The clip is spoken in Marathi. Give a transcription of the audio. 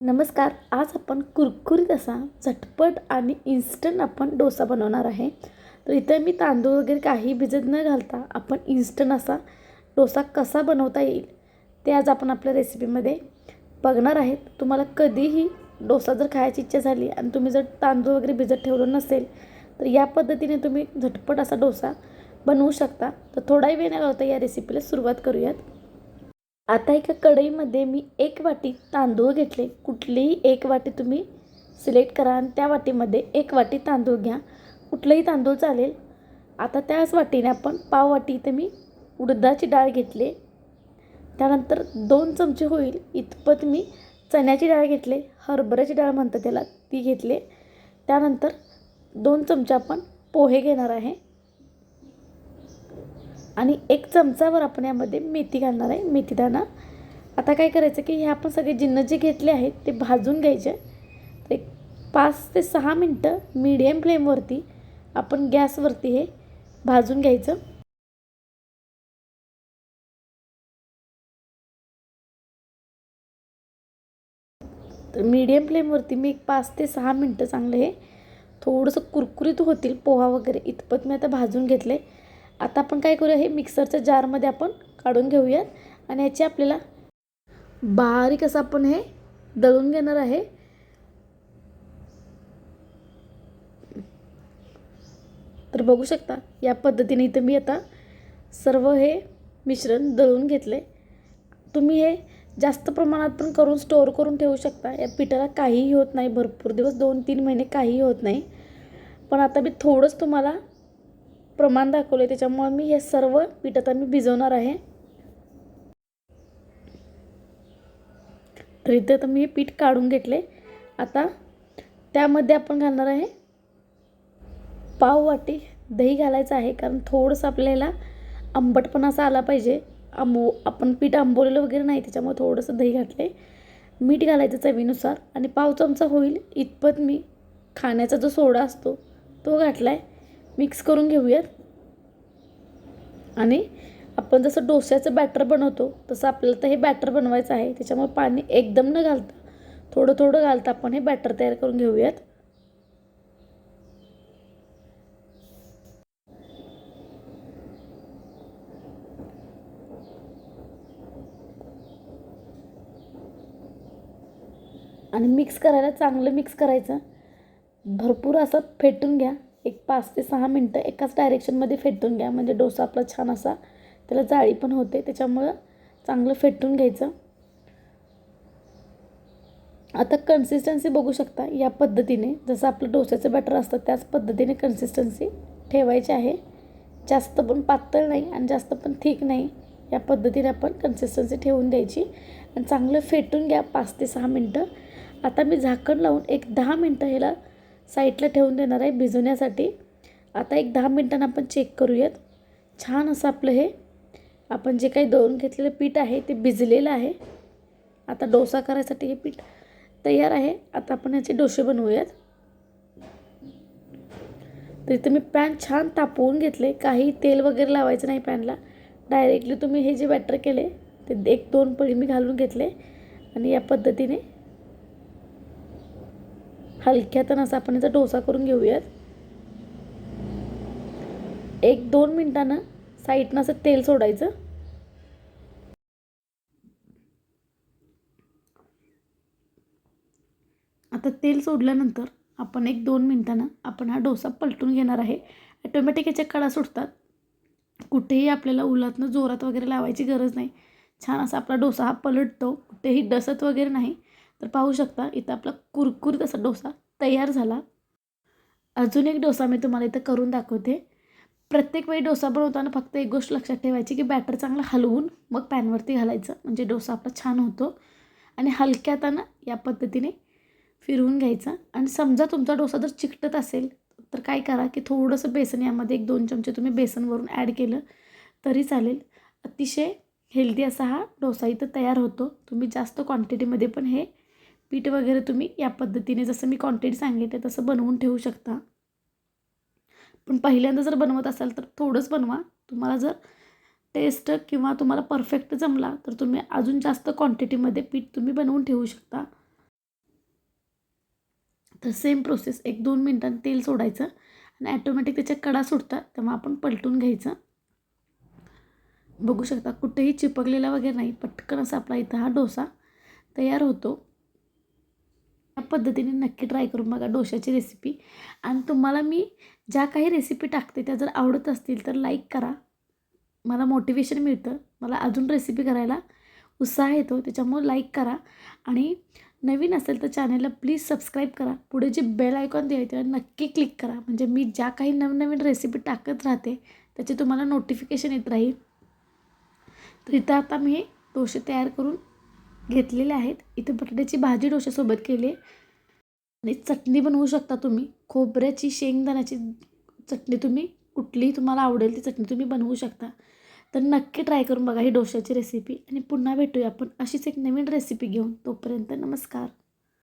नमस्कार आज आपण कुरकुरीत असा झटपट आणि इन्स्टंट आपण डोसा बनवणार आहे. तर इथे मी तांदूळ वगैरे काही भिजत न घालता आपण इन्स्टंट असा डोसा कसा बनवता येईल ते आज आपण आपल्या रेसिपीमध्ये बघणार आहेत. तुम्हाला कधीही डोसा जर खायची इच्छा झाली आणि तुम्ही जर तांदूळ वगैरे भिजत ठेवलं नसेल तर या पद्धतीने तुम्ही झटपट असा डोसा बनवू शकता. तर थोडाही वेळ न घालता या रेसिपीला सुरुवात करूयात. आता एका कढईमध्ये मी एक वाटी तांदूळ घेतले. कुठलीही एक वाटी तुम्ही सिलेक्ट करा आणि त्या वाटीमध्ये एक वाटी तांदूळ घ्या. कुठलंही तांदूळ चालेल. आता त्याच वाटीने आपण पाव वाटी इथे मी उडदाची डाळ घेतली. त्यानंतर दोन चमचे होईल. इतपत मी चण्याची डाळ घेतले. हरभऱ्याची डाळ म्हणतात त्याला ती घेतली. त्यानंतर दोन चमचे आपण पोहे घेणार आहे. आणि एक चमचावर आपण यामध्ये मेथी घालणार आहे मेथीदाणा. आता काय करायचं की हे आपण सगळे जिन्न जे घेतले आहेत ते भाजून घ्यायचे. एक पाच ते सहा मिनटं मीडियम फ्लेमवरती आपण गॅसवरती हे भाजून घ्यायचं. तर मीडियम फ्लेमवरती मी एक पाच ते सहा मिनटं चांगलं हे थोडंसं कुरकुरीत होतील पोहा वगैरे इतपत मी आता भाजून घेतले आता आपण काय करूया हे मिक्सरच्या जारमध्ये आपण काढून घेऊयात. आणि याची आपल्याला बारीक असं आपण हे दळून घेणार आहे. तर बघू शकता या पद्धतीने इथं मी आता सर्व हे मिश्रण दळून घेतले तुम्ही हे जास्त प्रमाणात पण करून स्टोअर करून ठेवू शकता. या पिठाला काहीही होत नाही भरपूर दिवस दोन तीन महिने काहीही होत नाही. पण आता मी थोडंच तुम्हाला प्रमाण दाखवलं आहे त्याच्यामुळे मी हे सर्व पीठ आता मी भिजवणार आहे. तर तर मी हे पीठ काढून घेतले आता त्यामध्ये आपण घालणार आहे पाव वाटी दही घालायचं आहे कारण थोडंसं आपल्याला आंबटपणा असा आला पाहिजे. आंबो आपण पीठ आंबवलेलं वगैरे नाही त्याच्यामुळे थोडंसं दही घातले मीठ घालायचं चवीनुसार आणि पाव चमचा होईल इतपत मी खाण्याचा जो सोडा असतो तो घातला आहे मिक्स करून घेऊयात. आणि आपण जसं डोस्याचं बॅटर बनवतो तसं आपल्याला तर हे बॅटर बनवायचं आहे. त्याच्यामुळे पाणी एकदम न घालता थोडं थोडं घालता आपण हे बॅटर तयार करून घेऊयात. आणि मिक्स करायला चांगलं मिक्स करायचं. भरपूर असं फेटून घ्या. एक पाच ते सहा मिनटं एकाच डायरेक्शनमध्ये फेटून घ्या. म्हणजे डोसा आपला छान असा त्याला जाळी पण होते. त्याच्यामुळं चांगलं फेटून घ्यायचं. आता कन्सिस्टन्सी बघू शकता. या पद्धतीने जसं आपलं डोस्याचं बॅटर असतं त्याच पद्धतीने कन्सिस्टन्सी ठेवायची आहे. जास्त पण पातळ नाही आणि जास्त पण थिक नाही. या पद्धतीने आपण कन्सिस्टन्सी ठेवून द्यायची. आणि चांगलं फेटून घ्या पाच ते सहा मिनटं. आता मी झाकण लावून एक दहा मिनटं ह्याला साईडला ठेवून देणार आहे भिजवण्यासाठी. आता एक दहा मिनटांना आपण चेक करूयात. छान असं आपलं हे आपण जे काही दळून घेतलेलं पीठ आहे ते भिजलेलं आहे. आता डोसा करायसाठी हे पीठ तयार आहे. आता आपण याचे डोसे बनवूयात. तर इथं मी पॅन छान तापवून घेतले. काही तेल वगैरे लावायचं नाही पॅनला डायरेक्टली तुम्ही हे जे बॅटर केले ते एक दोन पळी मी घालून घेतले. आणि या पद्धतीने हलक्यातन असा आपण याचा डोसा करून घेऊयात. एक दोन मिनटानं साईडनं असं तेल सोडायचं. आता तेल सोडल्यानंतर आपण एक दोन मिनटानं आपण हा डोसा पलटून घेणार आहे. ॲटोमॅटिक याच्या कडा सुटतात. कुठेही आपल्याला उलातनं जोरात वगैरे लावायची गरज नाही. छान असा आपला डोसा हा पलटतो. कुठेही डसत वगैरे नाही. तर पाहू शकता इथं आपला कुरकुरीत असा डोसा तयार झाला. अजून एक डोसा मी तुम्हाला इथं करून दाखवते. प्रत्येक वेळी डोसा बनवताना फक्त एक गोष्ट लक्षात ठेवायची की बॅटर चांगलं हलवून मग पॅनवरती घालायचं. म्हणजे डोसा आपला छान होतो आणि हलक्याताना या पद्धतीने फिरवून घ्यायचा. आणि समजा तुमचा डोसा जर चिकटत असेल तर काय करा की थोडंसं बेसन यामध्ये एक दोन चमचे तुम्ही बेसनवरून ॲड केलं तरी चालेल. अतिशय हेल्दी असा हा डोसा इथं तयार होतो. तुम्ही जास्त क्वांटिटीमध्ये पण हे पीठ वगैरे तुम्ही या पद्धतीने जसं मी क्वांटिटी सांगितले तसं बनवून ठेवू शकता. पण पहिल्यांदा जर बनवत असाल तर थोडंच बनवा. तुम्हाला जर टेस्ट किंवा तुम्हाला परफेक्ट जमला तर तुम्ही अजून जास्त क्वांटिटीमध्ये पीठ तुम्ही बनवून ठेवू शकता. तर सेम प्रोसेस एक दोन मिनटांनी तेल सोडायचं आणि ॲटोमॅटिक त्याच्या कडा सुटतात तेव्हा आपण पलटून घ्यायचं. बघू शकता कुठेही चिपकलेला वगैरे नाही पटकन असा आपला इथं हा डोसा तयार होतो. पद्धतीने नक्की ट्राय करून बघा डोशाची रेसिपी आणि तुम्हाला मी ज्या काही रेसिपी टाकते त्या जर आवडत असतील तर लाईक करा. मला मोटिवेशन मिळतं. मला अजून रेसिपी करायला उत्साह येतो. त्याच्यामुळं लाईक करा. आणि नवीन असेल तर चॅनलला प्लीज सबस्क्राईब करा. पुढे जे बेल आयकॉन दिले त्याला नक्की क्लिक करा. म्हणजे मी ज्या काही नवनवीन रेसिपी टाकत राहते त्याचे तुम्हाला नोटिफिकेशन येत राहील. तर इथं आता मी डोसे तयार करून घेतलेले आहेत. इथे बटाट्याची भाजी डोशासोबत केली आहे. आणि चटणी बनवू शकता तुम्ही. खोबऱ्याची शेंगदाण्याची चटणी तुम्ही कुठलीही तुम्हाला आवडेल ती चटणी तुम्ही बनवू शकता. तर नक्की ट्राय करून बघा ही डोश्याची रेसिपी आणि पुन्हा भेटूया आपण अशीच एक नवीन रेसिपी घेऊन. तोपर्यंत नमस्कार.